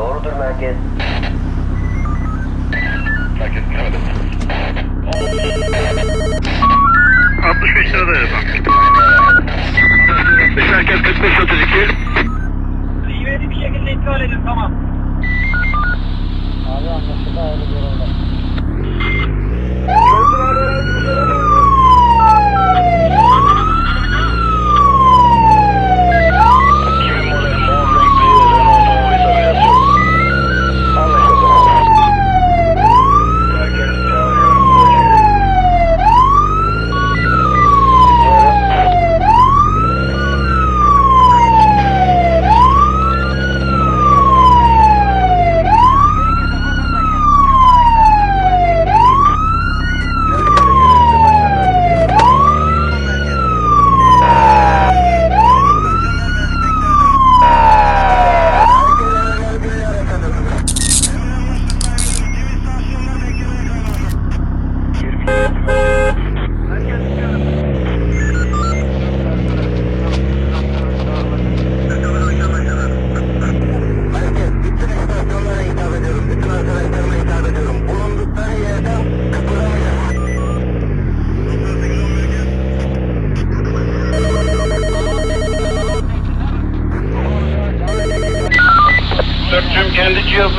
Doğrudur merkez. Merkez Kanada. 65 lira da yazan. Merkez 45 32. İvedi bir şekilde iptal edin tamam. Abi anlaşıldı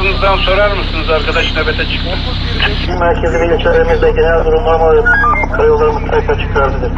cihazınızdan sorar mısınız arkadaş nöbete çıktı. Merkezi ve ilçelerimizde genel durum normal. Karayollarımız tekrar çıkardıdır.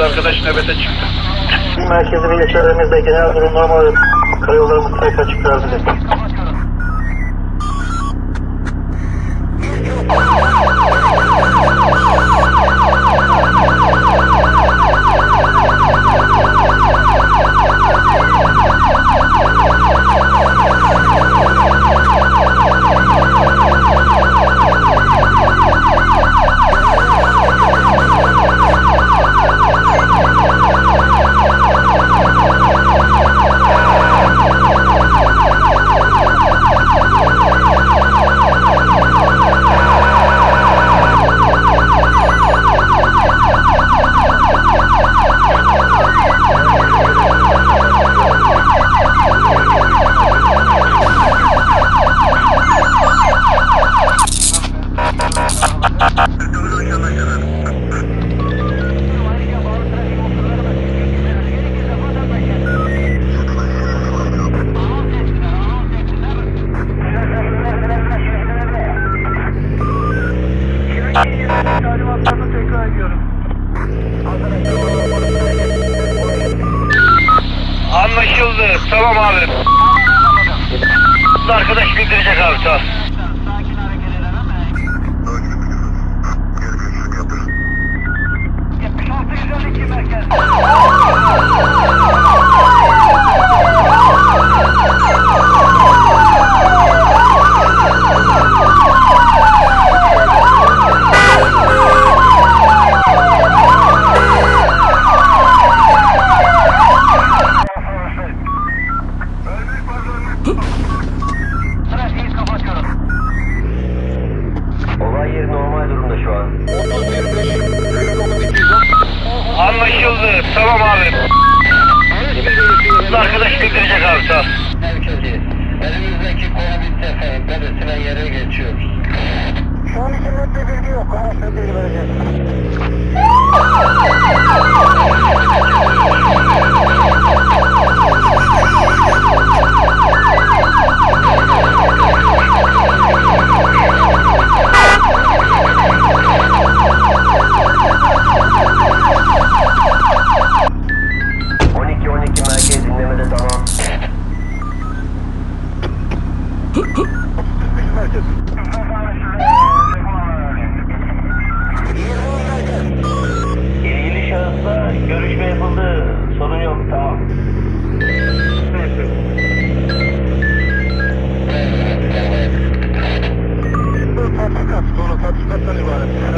Mısınız arkadaş nöbete çıktı. Merkezi ve ilçelerimizde genel durum normal. Karayollarımız tekrar çıkardıdır. Anlaşıldı. Tamam abi. Arkadaş bildirecek abi tamam. Sakin hareket edelim. 76 112 merkez. Trafiği kapatıyorum. Olay yeri normal durumda şu an. Anlaşıldı. Tamam abi. Arkadaş bildirecek abi tamam. Merkezi. Elimizdeki konu bitti efendim. Belirtilen yere geçiyoruz. Şu an için net bir bilgi yok. Araçla bilgi vereceğiz.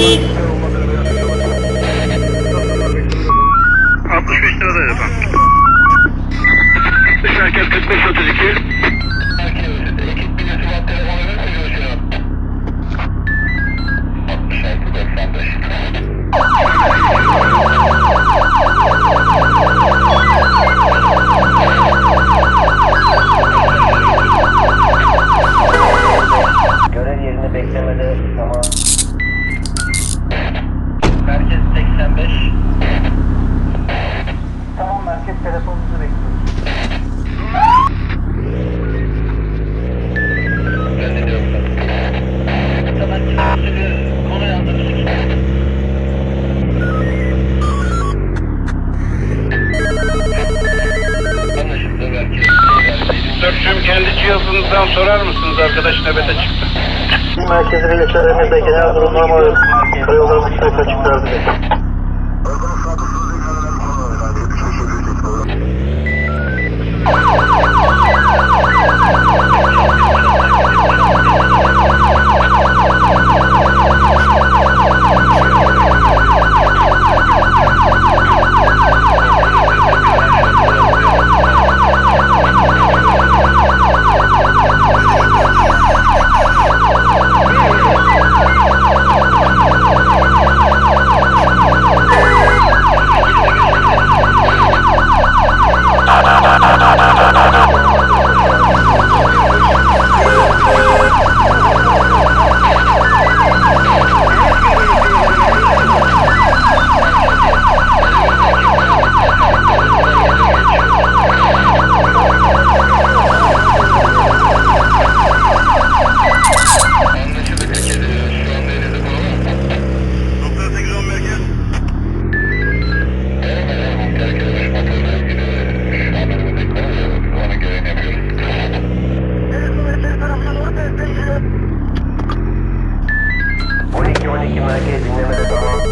65 lira da efendim. Merkez 45 32. Arkadaş nöbete çıktı. Merkez birliklerimizde genel durum normal. Karayollarımız sürekli